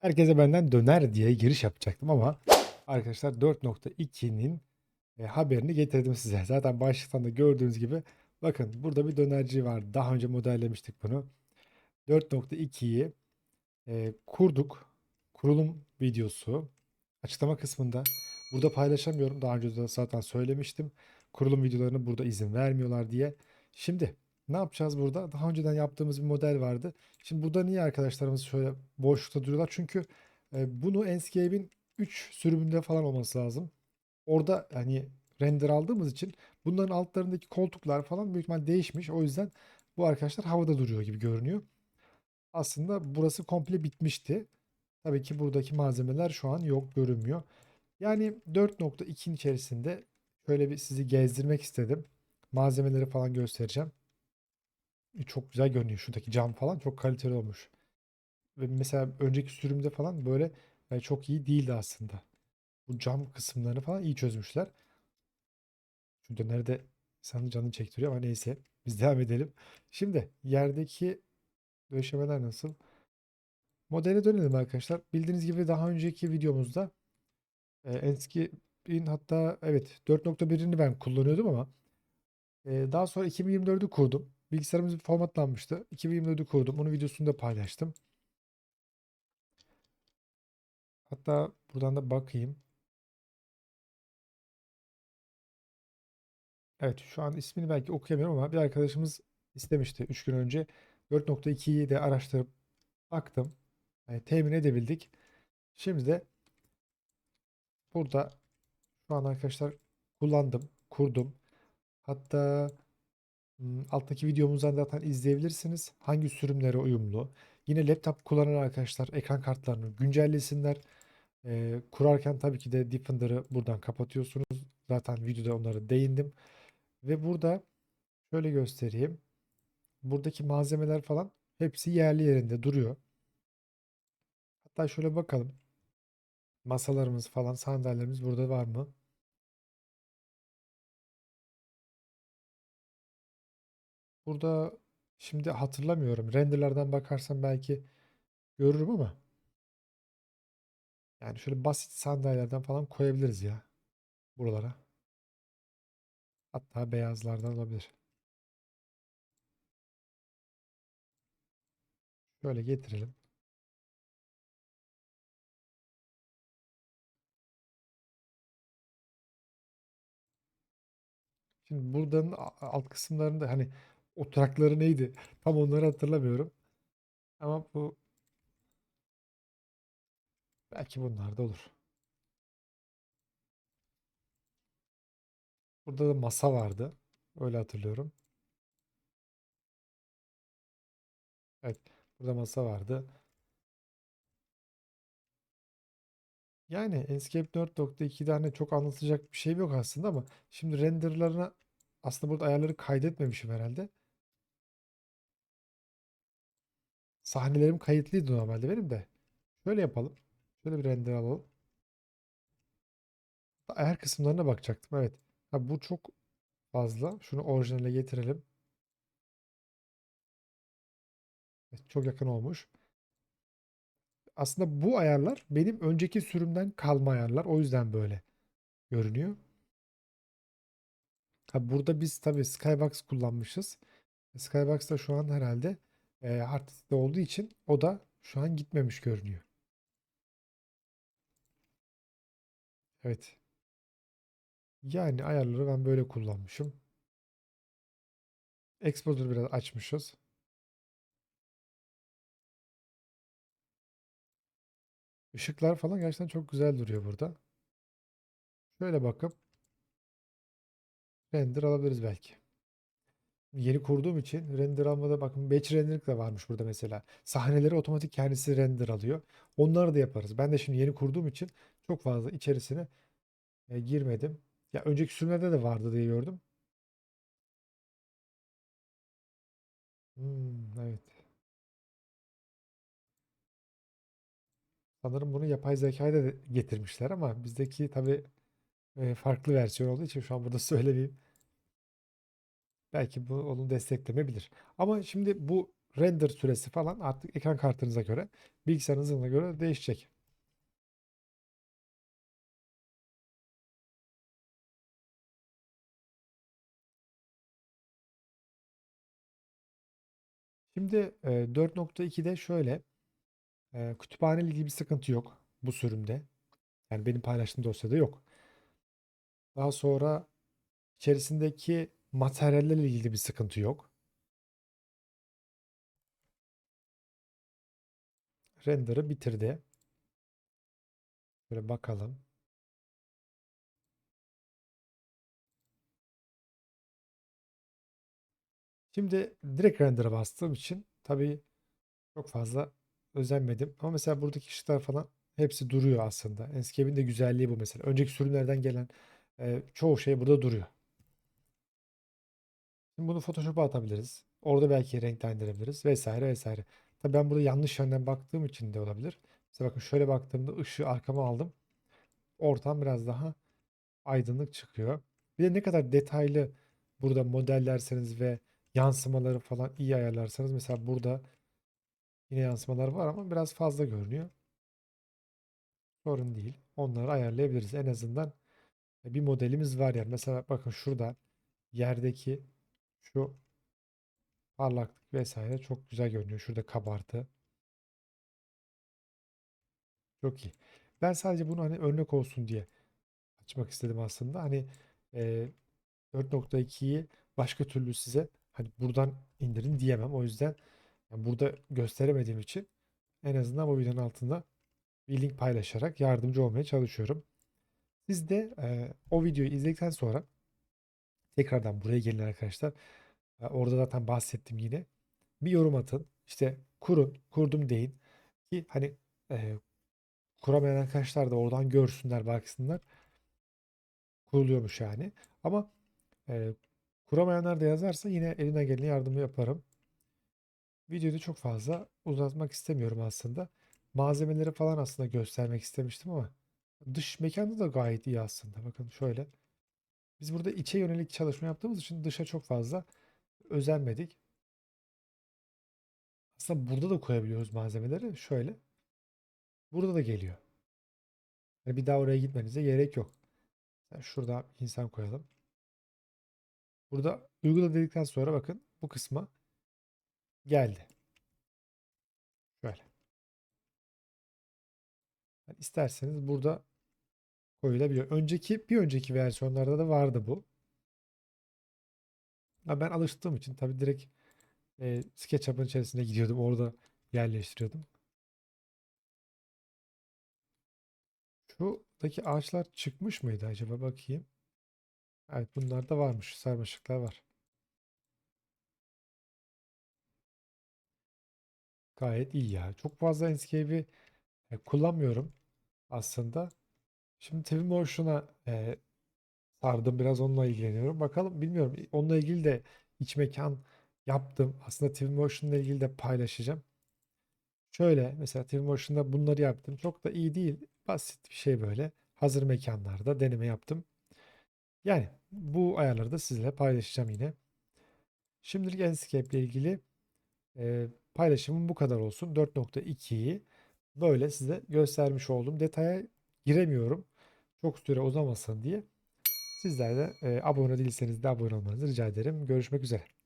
Herkese benden döner diye giriş yapacaktım ama arkadaşlar 4.2'nin e, haberini getirdim size. Zaten başlıktan da gördüğünüz gibi bakın burada bir dönerci var. Daha önce modellemiştik bunu. 4.2'yi e, kurduk. Kurulum videosu açıklama kısmında. Burada paylaşamıyorum. Daha önce de zaten söylemiştim. Kurulum videolarını burada izin vermiyorlar diye. Şimdi ne yapacağız burada? Daha önceden yaptığımız bir model vardı. Şimdi burada niye arkadaşlarımız şöyle boşlukta duruyorlar? Çünkü e, bunu Enscape'in 3 sürümünde falan olması lazım. Orada hani render aldığımız için bunların altlarındaki koltuklar falan büyük ihtimal değişmiş. O yüzden bu arkadaşlar havada duruyor gibi görünüyor. Aslında burası komple bitmişti. Tabii ki buradaki malzemeler şu an yok görünmüyor. Yani 4.2'nin içerisinde şöyle bir sizi gezdirmek istedim. Malzemeleri falan göstereceğim. E, Çok güzel görünüyor. Şuradaki cam falan çok kaliteli olmuş. Ve mesela önceki sürümde falan böyle e, çok iyi değildi aslında. Bu cam kısımlarını falan iyi çözmüşler. Şu döneri de insanın canını çektiriyor ama neyse. Biz devam edelim. Şimdi yerdeki döşemeler nasıl? Modele dönelim arkadaşlar. Bildiğiniz gibi daha önceki videomuzda e, Enscape'in hatta evet 4.1'ini ben kullanıyordum ama e, daha sonra 2024'ü kurdum. Bilgisayarımız bir formatlanmıştı. 2024'ü kurdum. Onun videosunu da paylaştım. Hatta buradan da bakayım. Evet şu an ismini belki okuyamıyorum ama bir arkadaşımız istemişti 3 gün önce. 4.2'yi de araştırıp baktım. Yani temin edebildik. Şimdi de burada şu an arkadaşlar kullandım, kurdum. Hatta alttaki videomuzdan zaten izleyebilirsiniz. Hangi sürümlere uyumlu. Yine laptop kullanan arkadaşlar ekran kartlarını güncellesinler. Ee, kurarken tabii ki de Defender'ı buradan kapatıyorsunuz. Zaten videoda onlara değindim. Ve burada şöyle göstereyim. Buradaki malzemeler falan hepsi yerli yerinde duruyor. Hatta şöyle bakalım. Masalarımız falan, sandalyelerimiz burada var mı? Burada şimdi hatırlamıyorum. Renderlardan bakarsam belki görürüm ama yani şöyle basit sandalyelerden falan koyabiliriz ya buralara. Hatta beyazlardan olabilir. Şöyle getirelim. Şimdi buradan alt kısımlarında hani oturakları neydi? Tam onları hatırlamıyorum. Ama bu belki bunlar da olur. Burada da masa vardı. Öyle hatırlıyorum. Evet, burada masa vardı. Yani Enscape 4.2'de hani çok anlatacak bir şey yok aslında ama şimdi renderlarına aslında burada ayarları kaydetmemişim herhalde. Sahnelerim kayıtlıydı normalde benim de. Şöyle yapalım. Şöyle bir render alalım. Ayar kısımlarına bakacaktım. Evet. Ha, bu çok fazla. Şunu orijinale getirelim. Evet, çok yakın olmuş. Aslında bu ayarlar benim önceki sürümden kalma ayarlar. O yüzden böyle görünüyor. Ha, burada biz tabii Skybox kullanmışız. Skybox da şu an herhalde e, hard olduğu için o da şu an gitmemiş görünüyor. Evet. Yani ayarları ben böyle kullanmışım. Exposure'u biraz açmışız. Işıklar falan gerçekten çok güzel duruyor burada. Şöyle bakıp render alabiliriz belki. Yeni kurduğum için render almada bakın batch rendering de varmış burada mesela. Sahneleri otomatik kendisi render alıyor. Onları da yaparız. Ben de şimdi yeni kurduğum için çok fazla içerisine e, girmedim. Ya önceki sürümlerde de vardı diye gördüm. Hmm, evet. Sanırım bunu yapay zekayı da getirmişler ama bizdeki tabii e, farklı versiyon olduğu için şu an burada söylemeyeyim. Belki bu onu desteklemeyebilir. Ama şimdi bu render süresi falan artık ekran kartınıza göre, bilgisayarın hızına göre değişecek. Şimdi e, 4.2'de şöyle kütüphane ilgili bir sıkıntı yok bu sürümde. Yani benim paylaştığım dosyada yok. Daha sonra içerisindeki materyallerle ilgili bir sıkıntı yok. Render'ı bitirdi. Şöyle bakalım. Şimdi direkt render'a bastığım için tabii çok fazla özenmedim. Ama mesela buradaki ışıklar falan hepsi duruyor aslında. Enscape'in de güzelliği bu mesela. Önceki sürümlerden gelen e, çoğu şey burada duruyor. Bunu Photoshop'a atabiliriz. Orada belki renklendirebiliriz vesaire vesaire. Tabii ben burada yanlış yönden baktığım için de olabilir. Mesela bakın şöyle baktığımda ışığı arkama aldım. Ortam biraz daha aydınlık çıkıyor. Bir de ne kadar detaylı burada modellerseniz ve yansımaları falan iyi ayarlarsanız mesela burada yine yansımalar var ama biraz fazla görünüyor. Sorun değil. Onları ayarlayabiliriz. En azından bir modelimiz var yani. Mesela bakın şurada yerdeki şu parlaklık vesaire çok güzel görünüyor. Şurada kabartı. Çok iyi. Ben sadece bunu hani örnek olsun diye açmak istedim aslında. Hani e, 4.2'yi başka türlü size hani buradan indirin diyemem. O yüzden yani burada gösteremediğim için en azından bu videonun altında bir link paylaşarak yardımcı olmaya çalışıyorum. Siz de e, o videoyu izledikten sonra tekrardan buraya gelin arkadaşlar. E, orada zaten bahsettim yine. Bir yorum atın. İşte kurun, kurdum deyin. Ki hani e, kuramayan arkadaşlar da oradan görsünler, baksınlar. Kuruluyormuş yani. Ama e, kuramayanlar da yazarsa yine eline geleni yardımı yaparım. Videoyu da çok fazla uzatmak istemiyorum aslında. Malzemeleri falan aslında göstermek istemiştim ama dış mekanda da gayet iyi aslında. Bakın şöyle. Biz burada içe yönelik çalışma yaptığımız için dışa çok fazla özenmedik. Aslında burada da koyabiliyoruz malzemeleri. Şöyle. Burada da geliyor. Yani bir daha oraya gitmenize gerek yok. Yani şurada insan koyalım. Burada uygula dedikten sonra bakın bu kısma geldi. Şöyle. Yani isterseniz burada koyulabiliyor. Önceki bir önceki versiyonlarda da vardı bu. Ama ben alıştığım için tabii direkt e, SketchUp'ın içerisine gidiyordum. Orada yerleştiriyordum. Şuradaki ağaçlar çıkmış mıydı acaba bakayım. Evet bunlar da varmış. Sarmaşıklar var. Gayet iyi ya. Çok fazla Enscape'i e, kullanmıyorum aslında. Şimdi Twinmotion'a e, sardım. Biraz onunla ilgileniyorum. Bakalım bilmiyorum. Onunla ilgili de iç mekan yaptım. Aslında Twinmotion'la ilgili de paylaşacağım. Şöyle mesela Twinmotion'da bunları yaptım. Çok da iyi değil. Basit bir şey böyle. Hazır mekanlarda deneme yaptım. Yani bu ayarları da sizinle paylaşacağım yine. Şimdilik Enscape ile ilgili e, paylaşımım bu kadar olsun. 4.2'yi böyle size göstermiş oldum. Detaya giremiyorum. Çok süre uzamasın diye. Sizler de e, abone değilseniz de abone olmanızı rica ederim. Görüşmek üzere.